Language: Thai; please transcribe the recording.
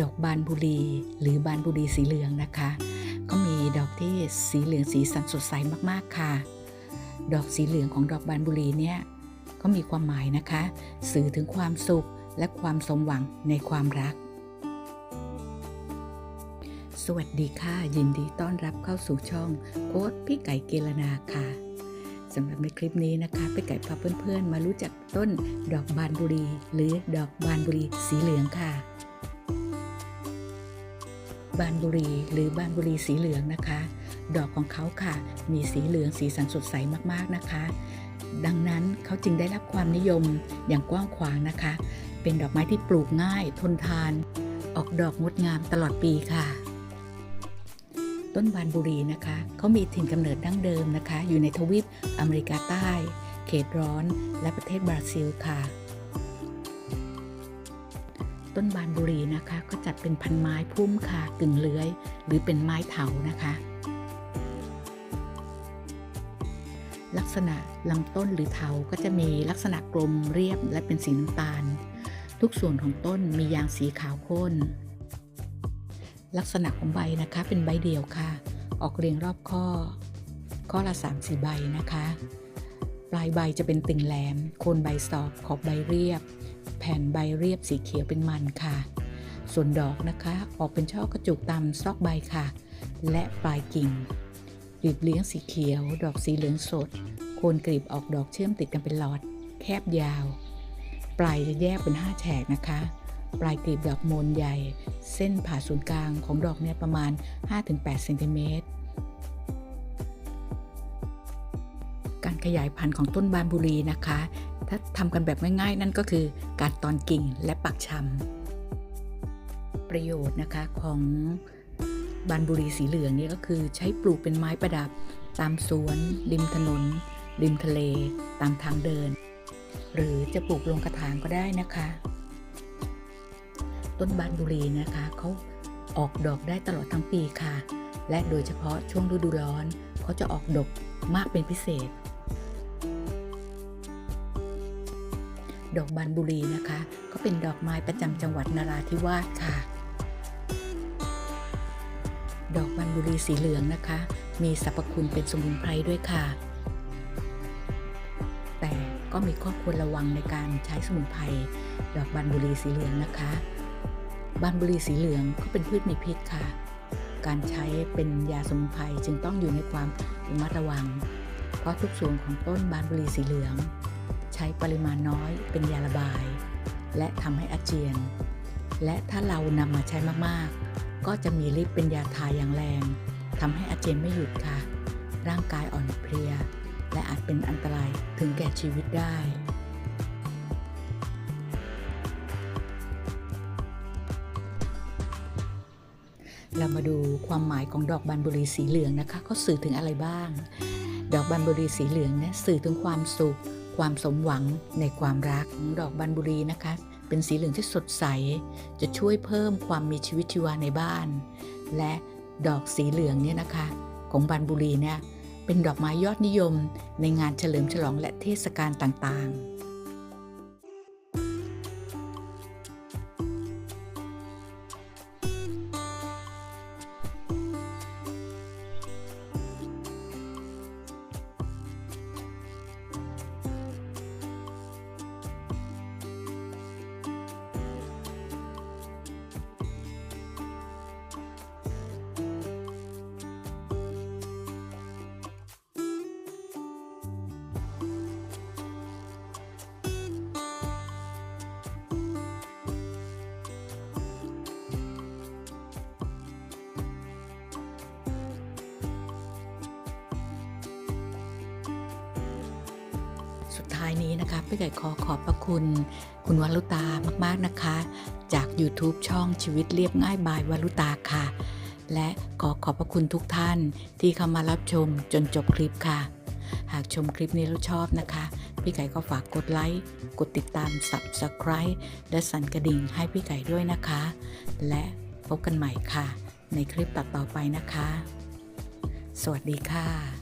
ดอกบานบุรีหรือบานบุรีสีเหลืองนะคะ ก็มีดอกที่สีเหลืองสีสันสดใสมากๆค่ะ ดอกสีเหลืองของดอกบานบุรีเนี่ยก็มีความหมายนะคะ สื่อถึงความสุขและความสมหวังในความรัก สวัสดีค่ะ ยินดีต้อนรับเข้าสู่ช่องโค้ดพี่ไก่เกลนาค่ะสำหรับในคลิปนี้นะคะพี่ไก่พาเพื่อนๆ มารู้จักต้นดอกบานบุรี หรือดอกบานบุรีสีเหลืองค่ะ บานบุรีหรือบานบุรีสีเหลืองนะคะ ดอกของเขาค่ะ มีสีเหลืองสีสันสดใสมากๆนะคะ ดังนั้นเขาจึงได้รับความนิยมอย่างกว้างขวางนะคะ เป็นดอกไม้ที่ปลูกง่ายทนทาน ออกดอกงดงามตลอดปีค่ะ ต้นบานบุรีนะคะเขามีถิ่นกำเนิดดั้งเดิมนะคะ อยู่ในทวีปอเมริกาใต้ เขตร้อนและประเทศบราซิลค่ะ ต้นบานบุรีนะคะ ก็จัดเป็นพันไม้พุ่มค่ะกึ่งเลื้อย หรือเป็นไม้เถานะคะ ลักษณะลำต้นหรือเถาก็จะมีลักษณะกลมเรียบและเป็นสีน้ำตาล ทุกส่วนของต้นมียางสีขาวข้น ลักษณะของใบนะคะเป็นใบเดียวค่ะ ออกเรียงรอบข้อ ข้อละ3ามสี่ใบนะคะ ปลายใบจะเป็นติ่งแหลม โคนใบสอบขอบใบเรียบ แผ่นใบเรียบสีเขียวเป็นมันค่ะ ส่วนดอกนะคะออกเป็นช่อกระจุกตามซอกใบค่ะ และปลายกิ่งกลีบเลี้ยงสีเขียว ดอกสีเหลืองสด โคนกลีบออกดอกเชื่อมติดกันเป็นหลอด แคบยาว ปลายจะแยกเป็น 5 แฉกนะคะ ปลายกลีบดอกโมนใหญ่ เส้นผ่าศูนย์กลางของดอกเนี่ยประมาณ 5-8เซนติเมตรการขยายพันธุ์ของต้นบานบุรีนะคะ ถ้าทำกันแบบง่ายๆ นั่นก็คือการตอนกิ่งและปักชำประโยชน์นะคะของบานบุรีสีเหลืองนี่ก็คือใช้ปลูกเป็นไม้ประดับ ตามสวน ริมถนน ริมทะเล ตามทางเดิน หรือจะปลูกลงกระถางก็ได้นะคะ ต้นบานบุรีนะคะเขาออกดอกได้ตลอดทั้งปีค่ะ และโดยเฉพาะช่วงฤดูร้อนเขาจะออกดกมากเป็นพิเศษ ดอกบานบุรีนะคะ ก็เป็นดอกไม้ประจำจังหวัดนราธิวาสค่ะ ดอกบานบุรีสีเหลืองนะคะ มีสรรพคุณเป็นสมุนไพรด้วยค่ะ แต่ก็มีข้อควรระวังในการใช้สมุนไพรดอกบานบุรีสีเหลืองนะคะบานบุรีสีเหลืองก็เป็นพืชมีพิษค่ะ การใช้เป็นยาสมุนไพรจึงต้องอยู่ในความระมัดระวัง เพราะทุกส่วนของต้นบานบุรีสีเหลือง ใช้ปริมาณน้อยเป็นยาระบาย และทำให้อาเจียน และถ้าเรานำมาใช้มากๆ ก็จะมีฤทธิ์เป็นยาทาอย่างแรงทำให้อาเจียนไม่หยุดค่ะ ร่างกายอ่อนเพลีย และอาจเป็นอันตรายถึงแก่ชีวิตได้เรามาดูความหมายของดอกบานบุรีสีเหลืองนะคะเขาสื่อถึงอะไรบ้าง ดอกบานบุรีสีเหลืองเนี่ยสื่อถึงความสุข ความสมหวังในความรักดอกบานบุรีนะคะ เป็นสีเหลืองที่สดใส จะช่วยเพิ่มความมีชีวิตชีวาในบ้าน และดอกสีเหลืองเนี่ยนะคะ ของบานบุรีเนี่ยเป็นดอกไม้ยอดนิยมในงานเฉลิมฉลองและเทศกาลต่างๆ ท้ายนี้นะคะพี่ไก่ขอขอบพระคุณ คุณวลุตามากๆนะคะ จาก YouTube ช่องชีวิตเรียบง่ายบายวลุตาค่ะ และขอขอบพระคุณทุกท่านที่เข้ามารับชมจนจบคลิปค่ะ หากชมคลิปนี้แล้วชอบนะคะ พี่ไก่ก็ฝากกดไลค์กดติดตาม Subscribe และสั่นกระดิ่งให้พี่ไก่ด้วยนะคะ และพบกันใหม่ค่ะ ในคลิปต่อๆไปนะคะ สวัสดีค่ะ